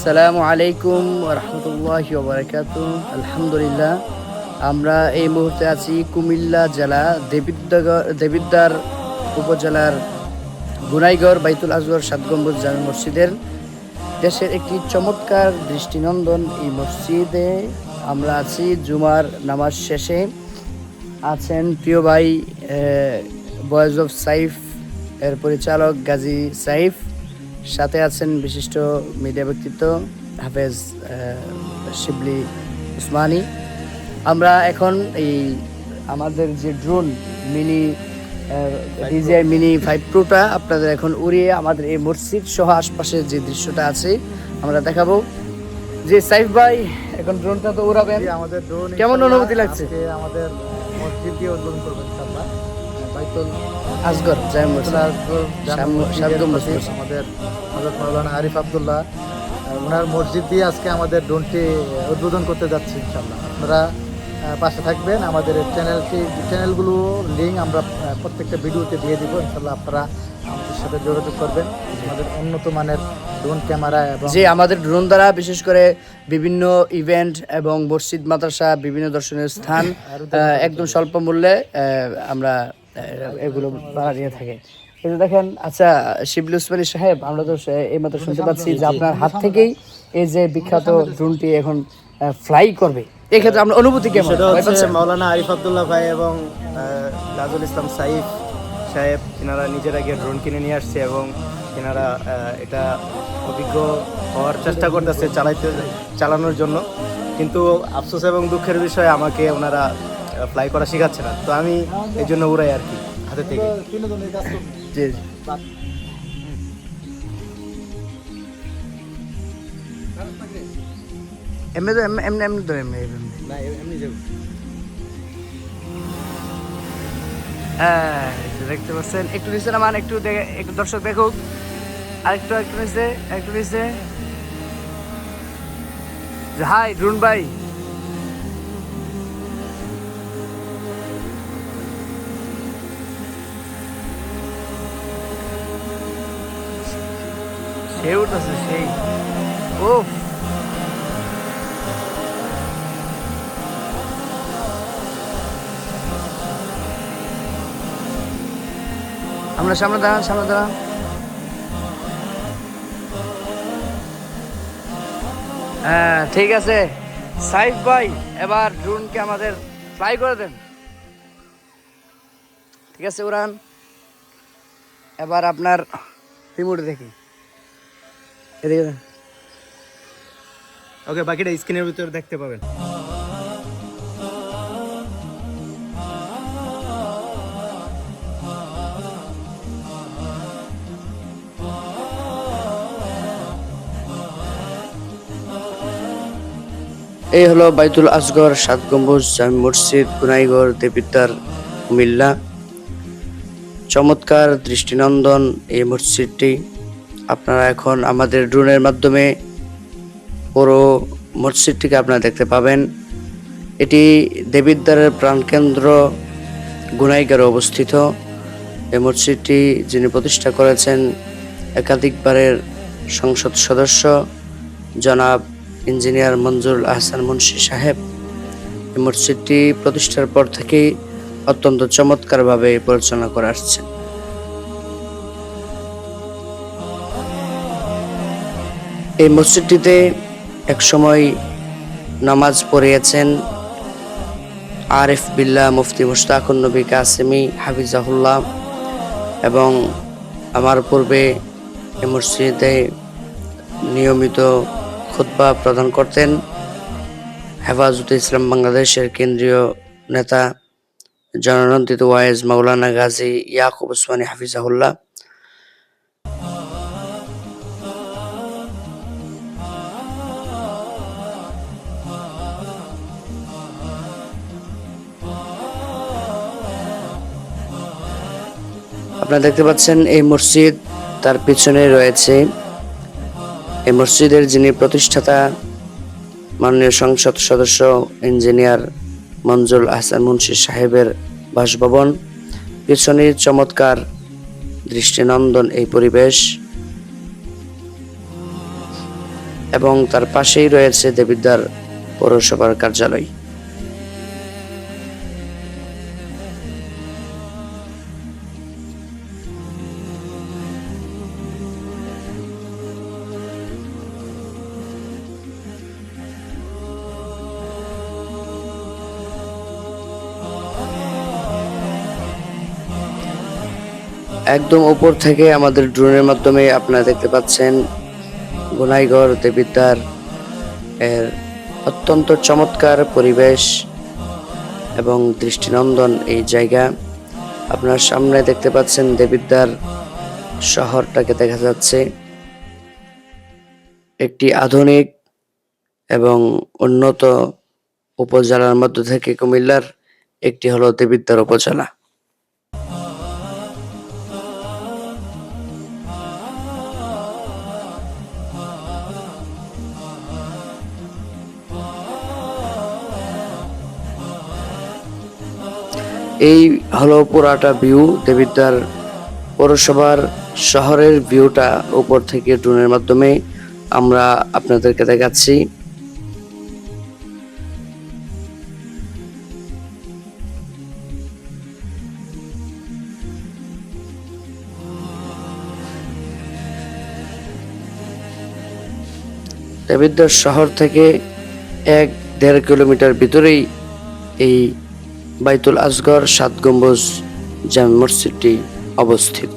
আসসালামু আলাইকুম রহমতুল্লাহ বারকাত আলহামদুলিল্লাহ, আমরা এই মুহূর্তে আছি কুমিল্লা জেলা দেবিদ্দাগর দেবিদ্দার উপজেলার গুনাইগড় বাইতুল আজগর সাত জামে মসজিদের দেশের একটি চমৎকার দৃষ্টিনন্দন এই মসজিদে আমরা আছি। জুমার নামাজ শেষে আছেন প্রিয় ভাই বয়েজ অফ সাইফ এর পরিচালক গাজী সাইফ। সাথে আছেন বিশিষ্ট মিডিয়া ব্যক্তিত্ব হাফেজ শিবলি উসমানী। আমরা এখন এই আমাদের যে drone mini DJI mini five প্রোটা আপনাদের এখন উড়িয়ে আমাদের এই মসজিদ সহ আশপাশের যে দৃশ্যটা আছে আমরা দেখাবো। যে সাইফ ভাই এখন ড্রোনটা তো উড়াবেন। আমাদের ড্রোন কেমন অনুভূতি লাগছে? আমাদের মসজিদ দিয়ে উদ্বোধন করবেন আসগর মসজিদ। আমাদের মাওলানা আরিফ আব্দুল্লাহ ওনার মসজিদ দিয়ে আজকে আমাদের ড্রোনটি উদ্বোধন করতে যাচ্ছি ইনশাআল্লাহ। আপনারা পাশে থাকবেন আমাদের চ্যানেলটি চ্যানেলগুলো লিঙ্ক আমরা প্রত্যেকটা ভিডিওতে দিয়ে দিব ইনশাআল্লাহ আপনারা আমাদের সাথে যোগাযোগ করবেন। আমাদের উন্নত মানের ড্রোন ক্যামেরা এবং যে আমাদের ড্রোন দ্বারা বিশেষ করে বিভিন্ন ইভেন্ট এবং মসজিদ মাদ্রাসা বিভিন্ন দর্শনীয় স্থান একদম স্বল্প মূল্যে আমরা এগুলো ভাড়া দিয়ে থাকি। এই যে দেখেন আচ্ছা শিবলি উসমানী সাহেব আমরা তো সে- এইমাত্র শুনতে পাচ্ছি যে আপনার হাত থেকেই এই যে বিখ্যাত ড্রোনটি এখন ফ্লাই করবে। এক্ষেত্রে আপনার অনুভূতি কেমন? সেটা হচ্ছে? মাওলানা আরিফ আব্দুল্লাহ ভাই এবং নাজুল ইসলাম সাইফ সাহেব এনারা নিজেরা গিয়ে ড্রোন কিনে নিয়ে আসছে এবং এনারা এটা অভিজ্ঞ হওয়ার চেষ্টা করতেছে চালাইতে চালানোর জন্য। কিন্তু আফসোস এবং দুঃখের বিষয় আমাকে ওনারা ফ্লাই করা শেখাচ্ছে না। তো আমি এই জন্য উড়াই আর কি হাতে থেকে। জি। এমনি তো এমনি এমনি তো এমনি এমনি। না এমনি যাব। হ্যাঁ দেখতে পাচ্ছেন একটু নিচে নামান একটু দেখে একটু দর্শক দেখুক। আরেকটু একটু নিচে একটু নিচে। হাই ড্রোন ভাই। সে উঠেছে সেই। ও আমরা সামনে দাঁড়ান সামনে দাঁড়ান। হ্যাঁ ঠিক আছে। সাইফ ভাই, এবার ড্রোনকে আমাদের ফ্লাই করে দেন। ঠিক আছে, উড়ান। এবার আপনার রিমোট দেখি। এদিকে ওকে বাকিটা স্ক্রিনের ভিতরে দেখতে পাবেন। এই হলো বাইতুল আসগর সাত গম্বুজ জামি মসজিদ গুনাইগড় দেবিদ্দার কুমিল্লা। চমৎকার দৃষ্টিনন্দন এই মসজিদটি। আপনারা এখন আমাদের ড্রোনের মাধ্যমে পুরো মসজিদটিকে আপনারা দেখতে পাবেন। এটি দেবিদ্বারের প্রাণকেন্দ্র গুনাইগারে অবস্থিত। এই মসজিদটি যিনি প্রতিষ্ঠা করেছেন একাধিকবারের সংসদ সদস্য জনাব ইঞ্জিনিয়ার মঞ্জুরুল আহসান মুন্সি সাহেব। এই মসজিদটি প্রতিষ্ঠার পর থেকেই অত্যন্ত চমৎকারভাবে পরিচালনা করে আসছেন। এই মসজিদটিতে একসময় নামাজ পড়িয়েছেন আরিফ বিল্লাহ মুফতি মুশতাকুন নবী কাসেমি, হাফিজাহুল্লাহ, এবং আমার পূর্বে এই মসজিদে নিয়মিত খুতবা প্রদান করতেন। হেফাজতে ইসলাম বাংলাদেশের কেন্দ্রীয় নেতা জননন্দিত ওয়াইজ মাওলানা গাজী ইয়াকুব উসমানী হাফিজাহুল্লাহ। আপনারা দেখতে পাচ্ছেন এই মসজিদ তার পিছনে রয়েছে। এই মসজিদের যিনি প্রতিষ্ঠাতা, মাননীয় সংসদ সদস্য ইঞ্জিনিয়ার মঞ্জুর আহসান মুন্সি সাহেবের বাসভবন, পিছনে চমৎকার দৃষ্টিনন্দন এই পরিবেশ এবং তার পাশেই রয়েছে দেবিদ্বার পৌরসভার কার্যালয়। একদম উপর থেকে আমাদের ড্রোনের মাধ্যমে আপনারা দেখতে পাচ্ছেন গোনাইগড় দেবিদ্বার এর অত্যন্ত চমৎকার পরিবেশ এবং দৃষ্টিনন্দন এই জায়গা। আপনার সামনে দেখতে পাচ্ছেন দেবিদ্বার শহরটাকে দেখা যাচ্ছে। একটি আধুনিক এবং উন্নত উপজেলার মধ্য থেকে কুমিল্লার একটি হলো দেবিদ্বার উপজেলা। এই হলো পুরাটা ভিউ। দেবিদ্বার পৌরসভার শহরের ভিউটা উপর থেকে ড্রোনের মাধ্যমে আমরা আপনাদেরকে দেখাচ্ছি। দেবিদ্বার শহর থেকে এক দেড় কিলোমিটার ভিতরেই এই বাইতুল আসগর সাত গম্বুজ জামে মসজিদটি অবস্থিত।